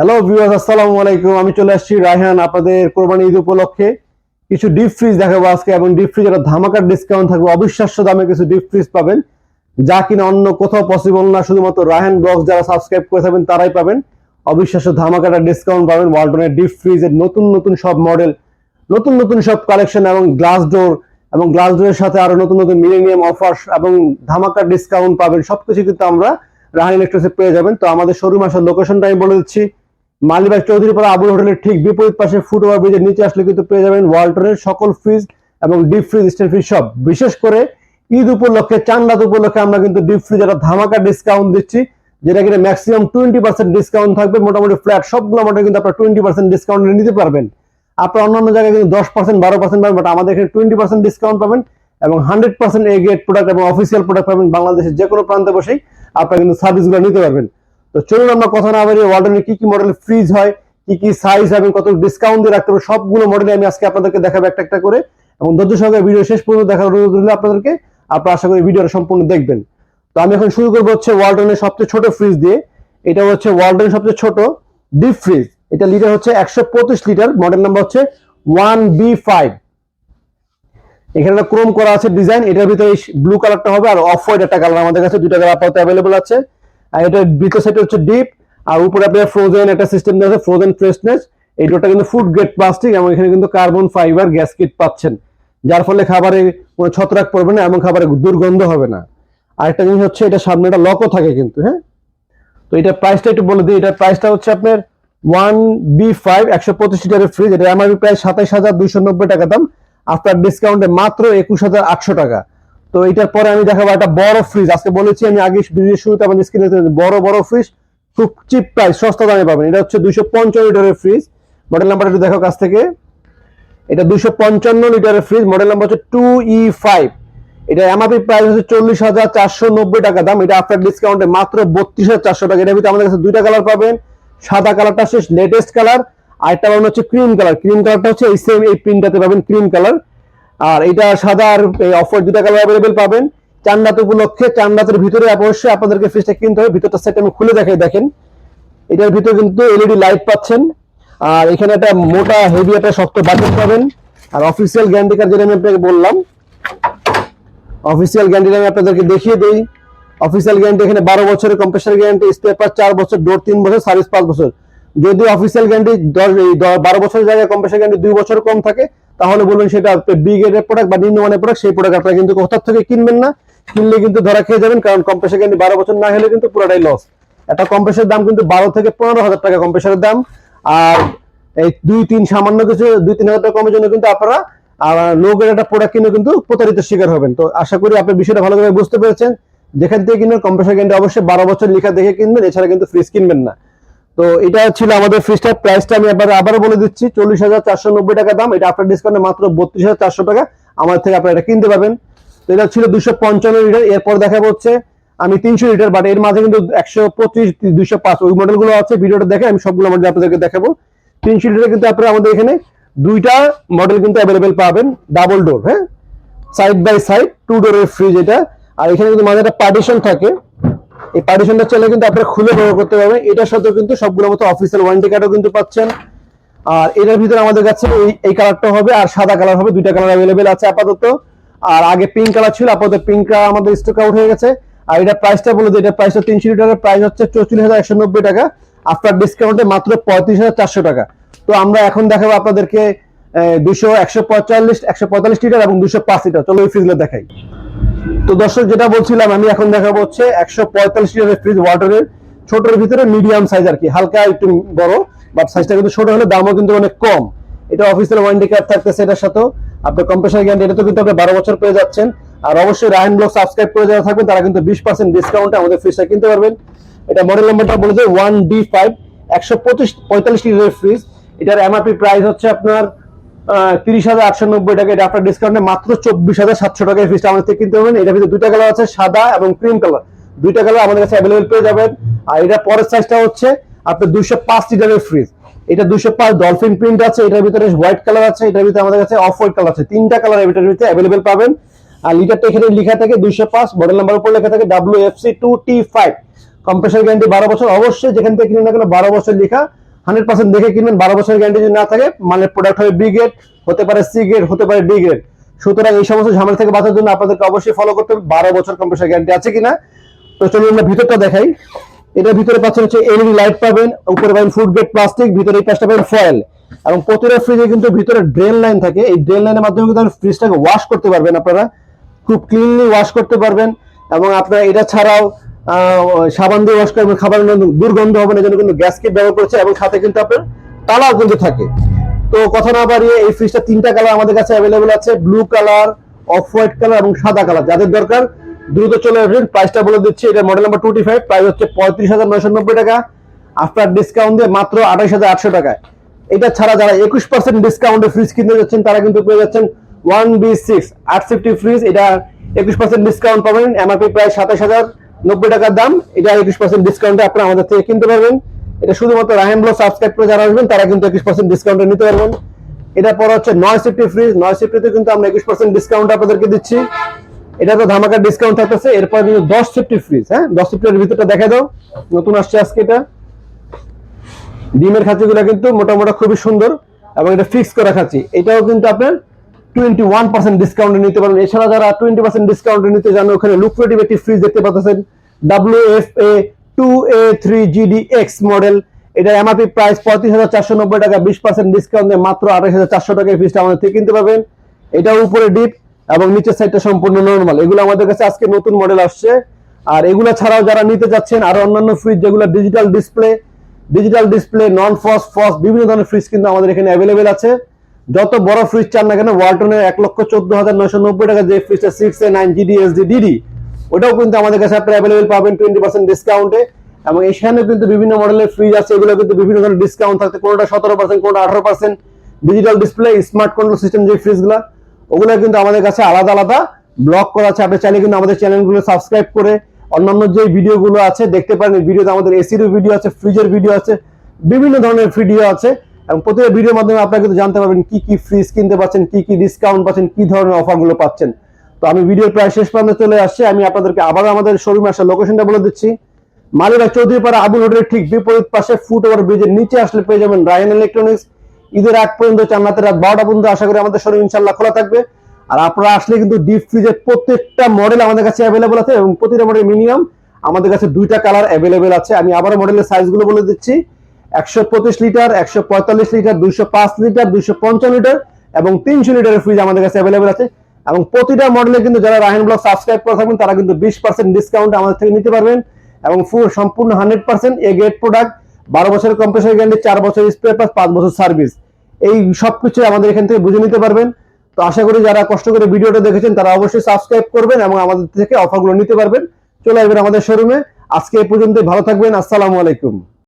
Hello viewers আসসালামু আলাইকুম। আমি চলে আসছি রায়হান আপনাদের কোরবানি ঈদ উপলক্ষে। কিছু ডিপ ফ্রিজ দেখাবো আজকে এবং ডিপ ফ্রিজ একটা ধামাকার ডিসকাউন্ট থাকবে। অবিশ্বাস্য দামে কিছু ডিপ ফ্রিজ পাবেন। যা কিনা অন্য কোথাও পসিবল না, শুধুমাত্র রায়হান ব্লগস যারা সাবস্ক্রাইব করে থাকবেন, তারাই পাবেন। অবিশ্বাস্য ধামাকাটা ডিসকাউন্ট পাবেন। ওয়ালটনের ডিপ ফ্রিজের নতুন নতুন সব মডেল নতুন নতুন সব কালেকশন এবং গ্লাস ডোর এবং গ্লাস ডোরের সাথে আরও নতুন নতুন মিলেনিয়াম অফার এবং ধামাকার ডিসকাউন্ট পাবেন। সবকিছু কিন্তু আমরা রাহান ইলেকট্রিক্সে পেয়ে যাবেন। তো আমাদের শোরুম আসার লোকেশনটা আমি বলে দিচ্ছি। মালিবাগ চৌধুরীপাড়া আবুল হোটেলের ঠিক বিপরীত পাশে ফুট ওভার ব্রিজের নিচে আসলে কিন্তু পেয়ে যাবেন ওয়ালটনের সকল ফ্রিজ এবং ডিপ ফ্রিজ, স্টেল ফ্রিজ সব। বিশেষ করে ঈদ উপলক্ষে, চান রাত উপলক্ষে আমরা কিন্তু ডিপ ফ্রিজ একটা ধামাকা ডিসকাউন্ট দিচ্ছি, যেটা কিনা ম্যাক্সিমাম টোয়েন্টি পার্সেন্ট ডিসকাউন্ট থাকবে। মোটামুটি ফ্ল্যাট সবগুলো মডেল কিন্তু আপনার টোয়েন্টি পার্সেন্ট ডিসকাউন্ট নিতে পারবেন। আপনার অন্যান্য জায়গায় কিন্তু দশ পার্সেন্ট বারো পার্সেন্ট পাবেন বাট আমাদের এখানে টোয়েন্টি পার্সেন্ট ডিসকাউন্ট পাবেন এবং হান্ড্রেড পার্সেন্ট এ প্রোডাক্ট এবং অফিসিয়াল প্রোডাক্ট পাবেন বাংলাদেশের যে কোনো প্রান্তে বসেই। আপনারা কিন্তু সার্ভিসগুলো নিতে পারবেন। তো চলুন আমরা কথা না বাড়িয়ে ওয়ার্ডেনের কি কি মডেল ফ্রিজ হয়, কি কি সাইজ এবং কত ডিসকাউন্ট দিয়ে রাখতে হবে, সবগুলো মডেল আমি আজকে আপনাদেরকে দেখাবো একটা একটা করে। এবং ধৈর্য সহকারে ভিডিও শেষ পর্যন্ত দেখার অনুরোধ রইল আপনাদেরকে, আপনারা আশা করি ভিডিওটা সম্পূর্ণ দেখবেন। তো আমি এখন শুরু করব হচ্ছে ওয়ার্ল্ডনের সবচেয়ে ছোট ফ্রিজ দিয়ে। এটা হচ্ছে ওয়ার্ল্ডনের সবচেয়ে ছোট ডিপ ফ্রিজ এটা লিটার হচ্ছে একশো পঁচিশ লিটার মডেল নাম্বার হচ্ছে ওয়ান বি ফাইভ এখানে একটা ক্রোম করা আছে ডিজাইন এটার ভিতরে ব্লু কালারটা হবে আর অফ হোয়াইট একটা কালার আমাদের কাছে দুটা কালার আপাতত অ্যাভেলেবল আছে। আর এটার ভিতর সাইড হচ্ছে ডিপ আর উপরে আপনার ফ্রোজেন একটা সিস্টেম দেওয়া আছে ফ্রোজেন ফ্রেশনেস এই ডোরটা কিন্তু ফুড গ্রেড প্লাস্টিক এবং এখানে কিন্তু কার্বন ফাইবার গ্যাস কিট পাচ্ছেন। যার ফলে খাবারে কোনো ছত্রাক পড়বে না, এবং খাবারে দুর্গন্ধ হবে না। আরেকটা জিনিস হচ্ছে, এটা সামনে একটা লকও থাকে কিন্তু হ্যাঁ? তো এটা প্রাইসটা একটু বলে দিই এটার প্রাইসটা হচ্ছে আপনার ওয়ান বি ফাইভ একশো পঁচিশ লিটারের ফ্রিজ এটা এমআরপি প্রাইস সাতাইশ হাজার দুইশো নব্বই টাকা দাম। আফটার ডিসকাউন্টে মাত্র একুশ হাজার আটশো টাকা। তো এটার পরে আমি দেখাবো একটা বড় ফ্রিজ আজকে বলেছি আমি আগে ভিডিওর শুরুতে আমাদের স্ক্রিনে বড় বড় ফ্রিজ খুব চিপ প্রাইস সস্তা দামে পাবেন। এটা হচ্ছে দুইশো পঞ্চান্ন লিটারের ফ্রিজ মডেল নাম্বার একটু দেখো কাছ থেকে। এটা দুইশো পঞ্চান্ন লিটারের ফ্রিজ মডেল নাম্বার হচ্ছে টু ই ফাইভ এটা এমআপি প্রাইস হচ্ছে চল্লিশ হাজার চারশো নব্বই টাকা দাম। এটা আফটার ডিসকাউন্টে মাত্র বত্রিশ হাজার চারশো টাকা। এটার ভিতরে আমাদের কাছে দুইটা কালার পাবেন। সাদা কালারটা হচ্ছে লেটেস্ট কালার আর একটা পাবেন হচ্ছে ক্রিম কালার ক্রিম কালারটা হচ্ছে এই সেম এই প্রিন্টটাতে পাবেন ক্রিম কালার আর এটা সাদা আর অফার দুটা কালার অ্যাভেলেবেল পাবেন। চান্দাত উপলক্ষে, চান্দাতের ভিতরে অবশ্যই আপনাদেরকে ফ্রিজটা কিনতে হবে। ভিতরটা সেট আমি খুলে দেখাই, দেখেন। এটার ভিতরে কিন্তু এলইডি লাইট পাচ্ছেন। আর এখানে একটা মোটা হেভি একটা শক্ত বাটন পাবেন। আর অফিসিয়াল গ্যারান্টি কার্ড যেটা আমি আপনাকে বললাম অফিসিয়াল গ্যারান্টি আমি আপনাদেরকে দেখিয়ে দিই। অফিসিয়াল গ্যারান্টি এখানে বারো বছরের কম্প্রেসার গ্যারান্টি স্পেয়ার পার্ট চার বছর ডোর তিন বছর সার্ভিস পাঁচ বছর। যদি অফিসিয়াল গ্যারান্টি দশ বারো বছরের জায়গায় কম্প্রেসার গ্যারান্টি দুই বছর কম থাকে তাহলে বলুন সেটা বি গ্রেডের প্রোডাক্ট বা নিম্নমানের প্রোডাক্ট সেই প্রোডাক্ট আপনারা কিন্তু কোথাও থেকে কিনবেন না, কিনলে কিন্তু ধরা খেয়ে যাবেন, কারণ কম্প্রেসার গ্যারান্টি বারো বছর না হলে কিন্তু পুরোটাই লস একটা কম্প্রেসারের দাম কিন্তু বারো থেকে পনেরো হাজার টাকা কম্প্রেসারের দাম। আর এই দুই, তিন সামান্য কিছু, দুই, তিন হাজার টাকা কমের জন্য কিন্তু আপনারা লো গ্রেড একটা প্রোডাক্ট কিনে কিন্তু প্রতারিত শিকার হবেন। তো আশা করি আপনি বিষয়টা ভালোভাবে বুঝতে পেরেছেন। যেখান থেকে কিনবেন কম্প্রেসার গ্যারান্টি অবশ্যই বারো বছর লেখা দেখে কিনবেন, এছাড়া কিন্তু ফ্রিজ কিনবেন না। তো এটা ছিল আমাদের ফ্রিজটার প্রাইসটা আমি আবার আবারও বলে দিচ্ছি, চল্লিশ হাজার চারশো নব্বই টাকা দাম। এটা আপনার ডিসকাউন্টে মাত্র বত্রিশ হাজার চারশো টাকা। আমার থেকে আপনারা এটা কিনতে পারবেন। তো এটা ছিল দুশো পঞ্চান্ন লিটার এরপর দেখা হচ্ছে, আমি তিনশো লিটার বাট এর মাঝে কিন্তু একশো পঁচিশ দুইশো পাঁচ, ওই মডেলগুলো আছে। ভিডিওটা দেখে আমি সবগুলো মডেল আপনাদেরকে দেখাবো। তিনশো লিটার কিন্তু আপনারা আমাদের এখানে দুইটা মডেল কিন্তু অ্যাভেলেবেল পাবেন। ডাবল ডোর হ্যাঁ? সাইড বাই সাইড টু ডোরের ফ্রিজ এটা। আর এখানে কিন্তু মাঝে একটা পার্টিশন থাকে। এই পার্টিশনটা চাইলে কিন্তু আপনারা খুলে ব্যবহার করতে পারবেন। এটার সাথেও কিন্তু সবগুলো মতো অফিসিয়াল ওয়ারেন্টি কার্ডও কিন্তু পাচ্ছেন। আর এটার ভিতরে আমাদের কাছে এই এই কালারটা হবে আর সাদা কালার হবে, দুইটা কালার অ্যাভেলেবেল আছে আপাতত। আর আগে পিঙ্ক কালার ছিল, আপাতত পিঙ্ক কালার আমাদের স্টক আউট হয়ে গেছে। আর এটা প্রাইসটা বলে দিই এটা প্রাইসটা তিনশো লিটারের প্রাইস হচ্ছে চৌচল্লিশ হাজার একশো নব্বই টাকা। আফটার ডিসকাউন্টে মাত্র পঁয়ত্রিশ হাজার চারশো টাকা। তো আমরা এখন দেখাবো আপনাদেরকে দুশো, একশো পঁয়তাল্লিশ একশো পঁয়তাল্লিশ লিটার এবং দুশো পাঁচ লিটার চলো ওই ফ্রিজগুলো দেখাই। তো দর্শক, যেটা বলছিলাম, আমি এখন দেখাবো হচ্ছে একশো পঁয়তাল্লিশ লিটারের ফ্রিজ ওয়াটারের ছোটর ভিতরে মিডিয়াম সাইজ আর কি, হালকা একটু বড় বাট সাইজটা কিন্তু ছোট হলে দামও কিন্তু অনেক কম। এটা অফিসিয়াল ওয়ারেন্টি কার্ড থাকতেছে এটার সাথেও। আপনার কম্প্রেসার গ্যারান্টি এটা তো কিন্তু আপনি বারো বছর পেয়ে যাচ্ছেন। আর অবশ্যই রায়ন ব্লগ সাবস্ক্রাইব করে যারা থাকবেন, তারা কিন্তু বিশ পার্সেন্ট ডিসকাউন্টে আমাদের ফ্রিজটা কিনতে পারবেন। এটা মডেল নাম্বারটা বলে যে ওয়ান ডি ফাইভ একশো পঁচিশ পঁয়তাল্লিশ লিটারের ফ্রিজ এটার এমআরপি প্রাইস হচ্ছে আপনার তিরিশ হাজার আটশো নব্বই টাকা। এটা আপনার ডিসকাউন্টে মাত্র চব্বিশ হাজার সাতশো টাকায় ফ্রিজটা আমাদের থেকে কিনতে পারবেন। এটার ভিতরে দুইটা কালার আছে, সাদা এবং ক্রিম কালার দুইটা কালার আমাদের কাছে অ্যাভেলেবেল পেয়ে যাবেন। আর এটা পরের সাইজটা হচ্ছে আপনার দুইশো পাঁচ লিটারের ফ্রিজ এটা দুইশো পাঁচ ডলফিন প্রিন্ট আছে, এটার ভিতরে হোয়াইট কালার আছে, এটার ভিতরে আমাদের কাছে অফ হোয়াইট কালার আছে। তিনটা কালার এটার ভিতরে অ্যাভেলেবেল পাবেন। আর লিটারটা এখানে লেখা থাকে দুইশো পাঁচ মডেল নাম্বার উপর লেখা থাকে W F C two T five compressor guarantee বারো বছর। অবশ্যই যেখান থেকে কিনে না কেন বারো বছর লেখা। হান্ড্রেড পার্সেন্ট দেখে কিনবেন, বারো বছরের গ্যারান্টি যদি না থাকে মানে প্রোডাক্ট হবে বি গ্রেড হতে পারে সি গ্রেড হতে পারে ডি গ্রেড সুতরাং এই সমস্ত ঝামেলা থেকে বাঁচার জন্য আপনাদেরকে অবশ্যই ফলো করতে হবে, বারো বছর কম্পিউটার গ্যারান্টি আছে কিনা। তো চলুন আমরা ভিতরটা দেখাই। এটার ভিতরে পাচ্ছেন হচ্ছে এলইডি লাইট পাবেন, উপরে পাবেন ফুড গ্রেড প্লাস্টিক ভিতরে এই পাশটা পাবেন ফয়েল এবং প্রতিটা ফ্রিজে কিন্তু ভিতরে ড্রেন লাইন থাকে। এই ড্রেন লাইনের মাধ্যমে কিন্তু আপনি ফ্রিজটাকে ওয়াশ করতে পারবেন আপনারা। খুব ক্লিনলি ওয়াশ করতে পারবেন। এবং আপনারা এটা ছাড়াও সাবান দিয়ে ওয়াশ করবেন খাবার দুর্গন্ধ হবে না জন্য কিন্তু গ্যাস ব্যবহার করেছে এবং সাথে কিন্তু আপনার তালাও কিন্তু থাকে। তো কথা না বাড়িয়ে এই ফ্রিজটা তিনটা কালার আমাদের কাছে অ্যাভেলেবেল আছে blue colour off white colour এবং সাদা কালার যাদের দরকার দ্রুত চলে আসবেন প্রাইসটা বলে দিচ্ছি, এটা model number twenty five price হচ্ছে পঁয়ত্রিশ হাজার নয়শো নব্বই টাকা। আফটার ডিসকাউন্ট দিয়ে মাত্র আঠাইশ হাজার আটশো টাকায়। এটা ছাড়া যারা একুশ পার্সেন্ট ডিসকাউন্টে ফ্রিজ কিনতে যাচ্ছেন, তারা কিন্তু পেয়ে যাচ্ছেন ওয়ান বি সিক্স আট ফিফটি ফ্রিজ এটা একুশ পার্সেন্ট ডিসকাউন্ট পাবেন এমআরপি প্রায় সাতাশ হাজার। নব্বই টাকার দাম, এটা একুশ পার্সেন্ট ডিসকাউন্টে আপনারা আমাদের থেকে কিনতে পারবেন। এটা শুধুমাত্র রাহেম ব্লগ সাবস্ক্রাইব করে যারা আসবেন, তারা কিন্তু একুশ পার্সেন্ট ডিসকাউন্টে নিতে পারবেন। এটা পর হচ্ছে নয় সিফটি ফ্রিজ নয় সিফটিতে কিন্তু আমরা একুশ পার্সেন্ট ডিসকাউন্ট আপনাদেরকে দিচ্ছি। এটা তো ধামাকার ডিসকাউন্ট থাকতেছে, এরপর কিন্তু দশ সিফটি ফ্রিজ হ্যাঁ? দশ সিফটির ভিতরটা দেখা দাও। নতুন আসছে আজকে এটা। ডিমের খাঁচিগুলো কিন্তু মোটামুটি খুবই সুন্দর, এবং এটা ফিক্স করা খাঁচি। এটাও কিন্তু আপনার টোয়েন্টি ওয়ান পার্সেন্ট ডিসকাউন্টে নিতে পারবেন এছাড়া যারা টোয়েন্টি পার্সেন্ট ডিসকাউন্টে নিতে জানো ওখানে লুক্রেটিভ একটি ফ্রিজ দেখতে পাচ্ছেন। W F A two A three GD X model এটা এমআরপি প্রাইস পঁয়ত্রিশ হাজার চারশো নব্বই টাকা, বিশ পার্সেন্ট ডিসকাউন্ট মাত্র আঠাশ হাজার চারশো টাকা ফ্রিজটা আমাদের থেকে কিনতে পারবেন। এটা উপরে ডিপ এবং নিচের সাইডটা সম্পূর্ণ নর্মাল এগুলো আমাদের কাছে আজকে নতুন মডেল আসছে। আর এগুলো ছাড়াও যারা নিতে যাচ্ছেন আরও অন্যান্য ফ্রিজ যেগুলো digital display digital display non frost frost বিভিন্ন ধরনের ফ্রিজ কিন্তু আমাদের এখানে অ্যাভেলেবেল আছে। যত বড় ফ্রিজ চান না কেন ওয়ালটনের এক লক্ষ চোদ্দ হাজার নয়শো নব্বই টাকা যে ফ্রিজটা six A nine GD SD DD ওটাও কিন্তু আমাদের কাছে আপনারা অ্যাভেলেবেল পাবেন টোয়েন্টি পার্সেন্ট ডিসকাউন্টে এবং এখানেও কিন্তু বিভিন্ন মডেলের ফ্রিজ আছে, এগুলো কিন্তু বিভিন্ন ধরনের ডিসকাউন্ট থাকতে কোনোটা সতেরো পার্সেন্ট কোনোটা আঠারো percent digital display smart control system যে ফ্রিজগুলো ওগুলো কিন্তু আমাদের কাছে আলাদা আলাদা। ব্লক করা আছে, আপনি চাইলে কিন্তু আমাদের চ্যানেলগুলো সাবস্ক্রাইব করে অন্যান্য যে ভিডিওগুলো আছে, দেখতে পারেন। ভিডিওতে আমাদের এসির ভিডিও আছে ফ্রিজের ভিডিও আছে, বিভিন্ন ধরনের ভিডিও আছে। এবং প্রতিটা ভিডিওর মাধ্যমে আপনারা কিন্তু জানতে পারবেন কি কি ফ্রিজ কিনতে পাচ্ছেন, কি কি ডিসকাউন্ট পাচ্ছেন, কি ধরনের অফারগুলো পাচ্ছেন। তো আমি ভিডিওর প্রায় শেষ প্রান্তে চলে আসছে। আমি আপনাদেরকে আবার আমাদের শোরুমে আসার লোকেশনটা বলে দিচ্ছি। মালিরা চৌধুরীপাড়া আবুল হোটেলের ঠিক বিপরীত পাশে ফুট ওভার ব্রিজের নিচে আসলে পেয়ে যাবেন রায়ন ইলেকট্রনিক্স ঈদের আগ পর্যন্ত চান্নাতে রাত বারোটা পর্যন্ত আশা করি আমাদের শোরুম ইনশাল্লাহ খোলা থাকবে। আর আপনারা আসলে কিন্তু ডিপ ফ্রিজের প্রত্যেকটা মডেল আমাদের কাছে অ্যাভেলেবল আছে এবং প্রতিটা মডেল মিনিমাম আমাদের কাছে দুইটা কালার অ্যাভেলেবেল আছে। আমি আবার মডেলের সাইজগুলো বলে দিচ্ছি। একশো পঁচিশ লিটার, একশো পঁয়তাল্লিশ লিটার, দুইশো পাঁচ লিটার, দুইশো পঞ্চান্ন লিটার এবং তিনশো লিটারের ফ্রিজ আমাদের কাছে অ্যাভেলেবেল আছে। এবং প্রতিটা মডেলে কিন্তু যারা রাহেন ব্লগ সাবস্ক্রাইব করে থাকবেন, তারা কিন্তু বিশ পার্সেন্ট ডিসকাউন্ট আমাদের থেকে নিতে পারবেন এবং ফুল সম্পূর্ণ hundred percent A grade product বারো বছরের কম্প্রেসার গ্যারান্টি চার বছর স্প্রে প্লাস পাঁচ বছর সার্ভিস এই সবকিছু আমাদের এখান থেকে বুঝে নিতে পারবেন। তো আশা করি যারা কষ্ট করে ভিডিওটা দেখেছেন, তারা অবশ্যই সাবস্ক্রাইব করবেন এবং আমাদের থেকে অফারগুলো নিতে পারবেন। চলে আসবেন আমাদের শোরুমে আজকে এই পর্যন্ত ভালো থাকবেন, আসসালামু আলাইকুম।